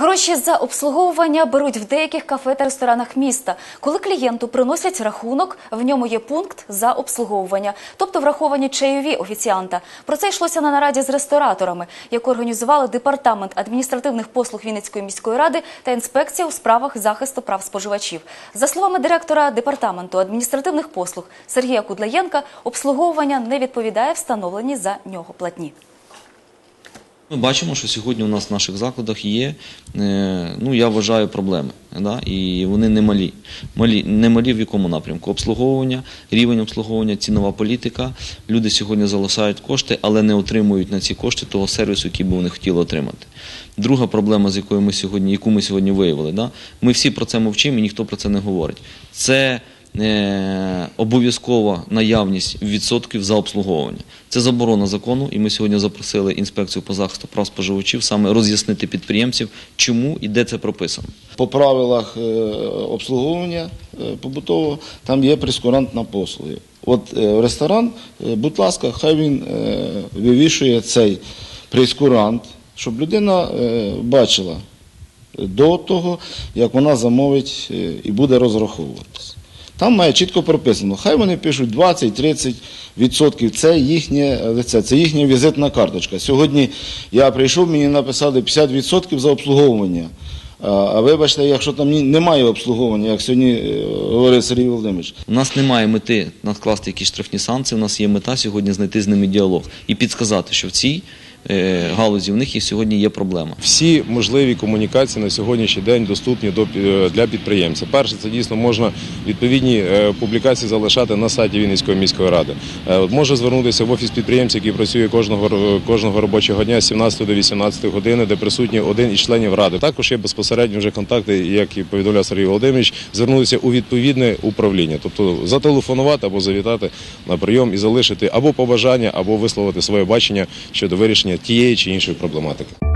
Гроші за обслуговування беруть в деяких кафе та ресторанах міста. Коли клієнту приносять рахунок, в ньому є пункт за обслуговування, тобто враховані чайові офіціанта. Про це йшлося на нараді з рестораторами, яку організували департамент адміністративних послуг Вінницької міської ради та інспекція у справах захисту прав споживачів. За словами директора департаменту адміністративних послуг Сергія Кудлаєнка, обслуговування не відповідає встановленій за нього платні. Ми бачимо, що сьогодні у нас в наших закладах є, е, ну я вважаю, проблеми. Да? І вони не малі. малі. Не малі в якому напрямку? Обслуговування, рівень обслуговування, цінова політика. Люди сьогодні залишають кошти, але не отримують на ці кошти того сервісу, який би вони хотіли отримати. Друга проблема, з якою ми сьогодні, яку ми сьогодні виявили, да? ми всі про це мовчимо і ніхто про це не говорить. Це обов'язкова наявність відсотків за обслуговування. Це заборона закону, і ми сьогодні запросили інспекцію по захисту прав споживачів саме роз'яснити підприємців, чому і де це прописано. По правилах е, обслуговування е, побутового там є прескурант на послуги. От е, ресторан, е, будь ласка, хай він е, вивішує цей прескурант, щоб людина е, бачила до того, як вона замовить е, і буде розраховуватися. Там має чітко прописано, хай вони пишуть 20-30 відсотків, це їхнє лице, це їхня візитна карточка. Сьогодні я прийшов, мені написали 50 відсотків за обслуговування. А, вибачте, якщо там немає обслуговування, як сьогодні е, говорив Сергій Володимирович, У нас немає мети накласти якісь штрафні санкції. У нас є мета сьогодні знайти з ними діалог і підсказати, що в цій е, галузі в них є сьогодні є проблема. Всі можливі комунікації на сьогоднішній день доступні до, е, для підприємця. Перше, це дійсно можна відповідні е, публікації залишати на сайті Вінницької міської ради. Е, Може звернутися в офіс підприємця, який працює кожного, кожного робочого дня з 17 до 18 години, де присутній один із членів ради. Також є безпосередньо вже контакти, як і повідомляв Сергій Володимирович, звернутися у відповідне управління, тобто зателефонувати або завітати на прийом і залишити або побажання, або висловити своє бачення щодо вирішення тієї чи іншої проблематики.